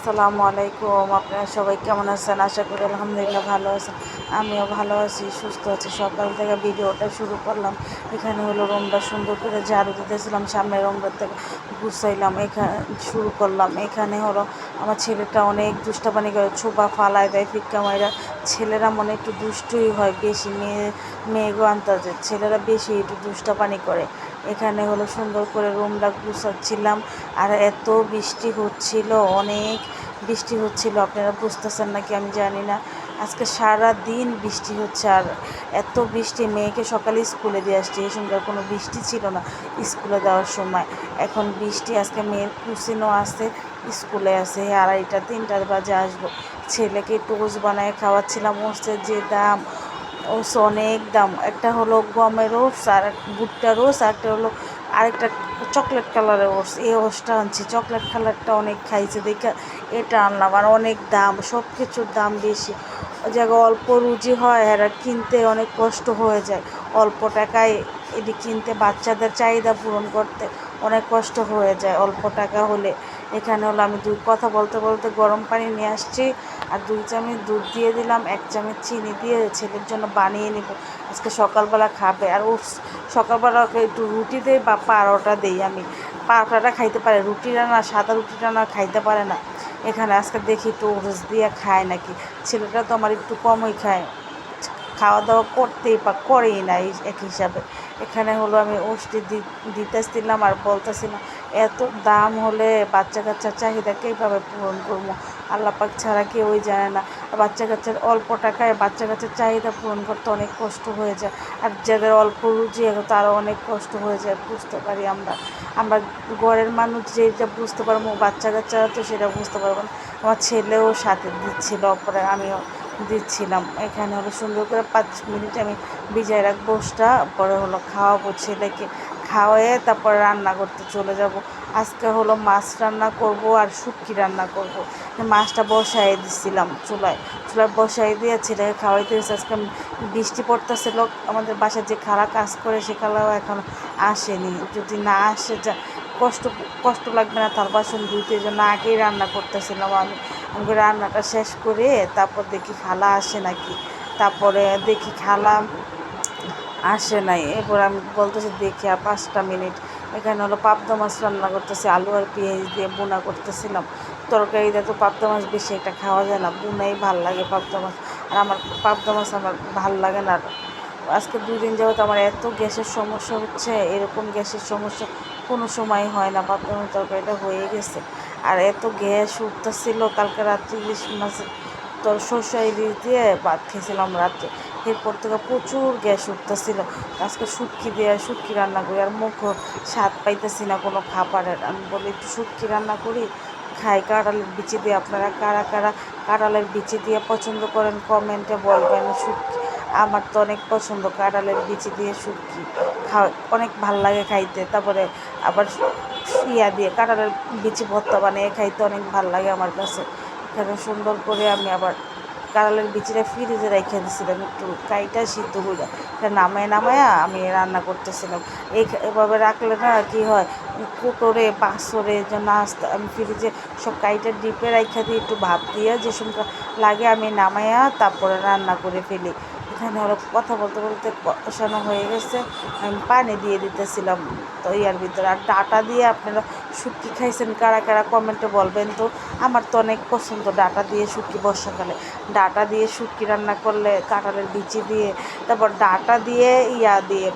আসসালামু আলাইকুম। আপনারা সবাই কেমন আছেন? আশা করি আলহামদুলিল্লাহ ভালো আছেন। আমিও ভালো আছি, সুস্থ আছি। সকাল থেকে ভিডিওটা শুরু করলাম। এখানে হলো রুমটা সুন্দর করে ঝাড়ু দিতেছিলাম। সামনের রুমটা থেকে গুছাইলাম। এখানে শুরু করলাম। এখানে হলো আমার ছেলেটা অনেক দুষ্টাপানি করে ছোপা ফালায় দেয় ফিক্কা মাইরা। ছেলেরা মনে একটু দুষ্টুই হয়। বেশি মেয়ে মেয়েগো আন্তাজে ছেলেরা বেশি একটু দুষ্টাপানি করে। এখানে হলো সুন্দর করে রুমটা গুছাচ্ছিলাম। আর এত বৃষ্টি হচ্ছিল, অনেক বৃষ্টি হচ্ছিল, আপনারা বুঝতেছেন নাকি আমি জানি না। আজকে সারা দিন বৃষ্টি হচ্ছে আর এত বৃষ্টি, মেয়েকে সকালে স্কুলে দিয়ে আসছি, এই সঙ্গে কোনো বৃষ্টি ছিল না স্কুলে দেওয়ার সময়। এখন বৃষ্টি, আজকে মেয়ের কুসিনও আছে, স্কুলে আছে, আড়াইটা, তিনটার বাজে আসব। ছেলেকে টোস্ট বানায় খাওয়াচ্ছিলাম ওষুধের যে দাম ওস অনেক দাম। একটা হলো গমের ওটস আর ভুট্টার ওটস, আর একটা হলো আরেকটা চকলেট কালারের ওটস। এই ওটসটা আনছি। চকলেট কালারটা অনেক খাইছে, দেখে এটা আনলাম। আর অনেক দাম সব কিছুর দাম বেশি। জায়গায় অল্প রুজি হয় এরা কিনতে অনেক কষ্ট হয়ে যায়। অল্প টাকায় এটি কিনতে বাচ্চাদের চাহিদা পূরণ করতে। অনেক কষ্ট হয়ে যায়, অল্প টাকা হলে। এখানে হলো আমি দুই কথা বলতে বলতে গরম পানি নিয়ে আসছি। আর দুই চামচ দুধ দিয়ে দিলাম, এক চামচ চিনি দিয়ে ছেলের জন্য বানিয়ে নিব। আজকে সকালবেলা খাবে। আর ও সকালবেলা একটু রুটি দেই বা পারোটা দিই আমি। পারোটাটা খাইতে পারে, রুটিটা না, সাদা রুটিটা না, খাইতে পারে না। এখানে আজকে দেখি একটু ওটস দিয়ে খায় নাকি। ছেলেটা তো আমার একটু কমই খায়। খাওয়া দাওয়া করতেই পা করেই না এক হিসাবে। এখানে হলো আমি ওষটি দিতেছিলাম আর বলতেছিলাম, এত দাম হলে বাচ্চা কাচ্চার চাহিদা কীভাবে পূরণ করব? আল্লাহ পাক ছাড়া কেউই জানে না। বাচ্চা কাচ্চার অল্প টাকায় বাচ্চা কাচ্চার চাহিদা পূরণ করতে অনেক কষ্ট হয়ে যায়। আর যাদের অল্প রুজি তারও অনেক কষ্ট হয়ে যায়, বুঝতে পারি আমরা। আমরা ঘরের মানুষ যেটা বুঝতে পারব বাচ্চা কাচ্চারা তো সেটা বুঝতে পারব না। আমার ছেলেও সাথে দিচ্ছিল, পরে আমিও দিচ্ছিলাম। এখানে হলো সুন্দর করে পাঁচ মিনিট আমি ভিজায় রাখব ওষটা, পরে হলো খাওয়াবো ছেলেকে খাওয়ায়ে তারপর রান্না করতে চলে যাব। আজকে হলো মাছ রান্না করব আর শুটকি রান্না করব। মাছটা বসাই দিছিলাম চুলায়। চুলায় বসাই দিয়ে ছেলেকে খাওয়াইতে হয়েছে। আজকে বৃষ্টি পড়তেছিল আমাদের বাসায় যে খালা কাজ করে সে খালাও এখন আসেনি। যদি না আসে যা কষ্ট কষ্ট লাগবে না, তার বাসন ধুইতে জন্য আগেই রান্না করতেছিলাম আমি। আমি রান্নাটা শেষ করে তারপর দেখি খালা আসে নাকি। তারপরে দেখি খালা আসে নাই। এরপর আমি বলতেছি, দেখি আর পাঁচটা মিনিট। এখানে হলো পাবদা মাছ রান্না করতেছি, আলু আর পেঁয়াজ দিয়ে বোনা করতেছিলাম। তরকারিতে তো পাবদা মাছ বেশি একটা খাওয়া যায় না। বোনাই ভালো লাগে পাবদা মাছ। আর আমার পাবদা মাছ আমার ভালো লাগে না। আজকে দুই দিন যাবত আমার এত গ্যাসের সমস্যা হচ্ছে, এরকম গ্যাসের সমস্যা কোনো সময় হয় না পাবদা মাছ তরকারিটা হয়ে গেছে। আর এত গ্যাস উঠতেছিল, কালকে রাত্রি ইলিশ মাছের তোর সর্ষে ইলিশ দিয়ে ভাত খেয়েছিলাম রাত্রে। এরপর থেকে প্রচুর গ্যাস উঠতেছিল। আজকে শুটকি দিয়ে শুটকি রান্না করি, আর মুখ স্বাদ পাইতেছি না কোনো খাবারের। আমি বলি, একটু শুটকি রান্না করি, খাই। কাঁড়ালের বিচি দিয়ে আপনারা কারা কারা কাঁড়ালের বিচি দিয়ে পছন্দ করেন, কমেন্টে বলবেন শুটকি। আমার তো অনেক পছন্দ কাঁড়ালের বিচি দিয়ে শুটকি। খাওয়া অনেক ভালো লাগে খাইতে। তারপরে আবার ইয়া দিয়ে কাঁঠালের বিচি ভর্তা বানিয়ে খাইতে অনেক ভালো লাগে আমার কাছে। এখানে সুন্দর করে আমি আবার কাঁঠালের বিচিটা ফ্রিজে রেখে দিয়েছিলাম একটু কাইটা সিদ্ধ করে এটা নামায় নামায় আমি রান্না করতেছিলাম। এই এভাবে রাখলে না কী হয়, কুটোরে পাঁচরে জন্য আসতে আমি ফ্রিজে সব কাইটা ডিপে রাখা দিয়ে একটু ভাপ দিয়ে যে সময় লাগে আমি নামায়া তারপরে রান্না করে ফেলি। এখানে ওরা কথা বলতে বলতে কষানো হয়ে গেছে। আমি পানি দিয়ে দিতেছিলাম তো ইয়ার ভিতরে। আর ডাটা দিয়ে আপনারা শুটকি খাইছেন কারা কারা কমেন্টে বলবেন তো। আমার তো অনেক পছন্দ ডাটা দিয়ে শুটকি বর্ষাকালে ডাটা দিয়ে শুটকি রান্না করলে কাঁঠালের বিচি দিয়ে, তারপর ডাটা দিয়ে ইয়া দিয়ে,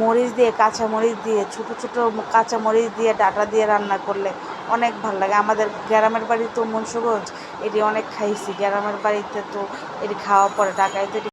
মরিচ দিয়ে, কাঁচা মরিচ দিয়ে, ছোটো ছোটো কাঁচা মরিচ দিয়ে ডাটা দিয়ে রান্না করলে অনেক ভালো লাগে। আমাদের গ্রামের বাড়ি তো মুন্সুগঞ্জ, এটি অনেক খাইছি। গ্রামের বাড়িতে তো এটি খাওয়া পরে ঢাকায় তো